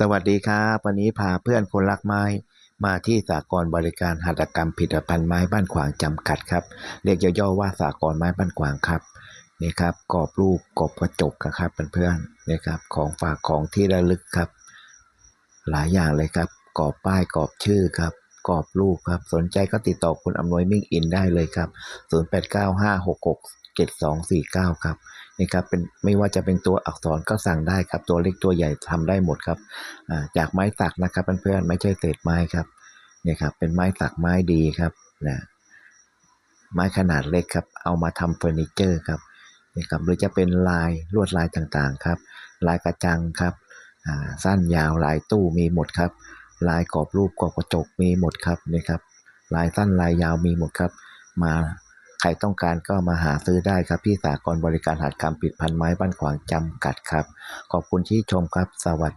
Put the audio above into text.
สวัสดีครับ วันนี้พาเพื่อนคนรักไม้ มาที่สากลบริการหัตถกรรมผลิตภัณฑ์ไม้บ้านขวางจำกัดครับ เรียกย่อๆว่าสากลไม้บ้านขวางครับนี่ครับกรอบรูปกรอบกระจกครับเพื่อนๆนี่ครับของฝากของที่ระลึกครับ หลายอย่างเลยครับกรอบป้ายกรอบชื่อครับกรอบรูปครับ สนใจก็ติดต่อคุณอำนวยมิ่งอินได้เลยครับ 7249 ครับนี่ครับเป็นไม่ว่าจะเป็นตัวอักษรก็สั่งได้ครับ ตัวเล็กตัวใหญ่ทำได้หมดครับจากไม้สักนะครับเพื่อนๆไม่ใช่เศษไม้ครับเนี่ยครับเป็นไม้สักไม้ดีครับนะไม้ขนาดเล็กครับเอามาทำเฟอร์นิเจอร์ครับนี่ครับหรือจะเป็นลายลวดลายต่างๆครับ ลายกระจังครับอ่าสั้นยาวลายตู้มีหมดครับ ลายกรอบรูปกรอบกระจกมีหมดครับนี่ครับลายสั้นลายยาวมีหมดครับ มา ครต้องการก็มาหาซื้อได้ครับที่สากลบริการหัตถกรรมปิดพันไม้บ้านขวางจำกัดครับ ขอบคุณที่ชมครับ สวัสดี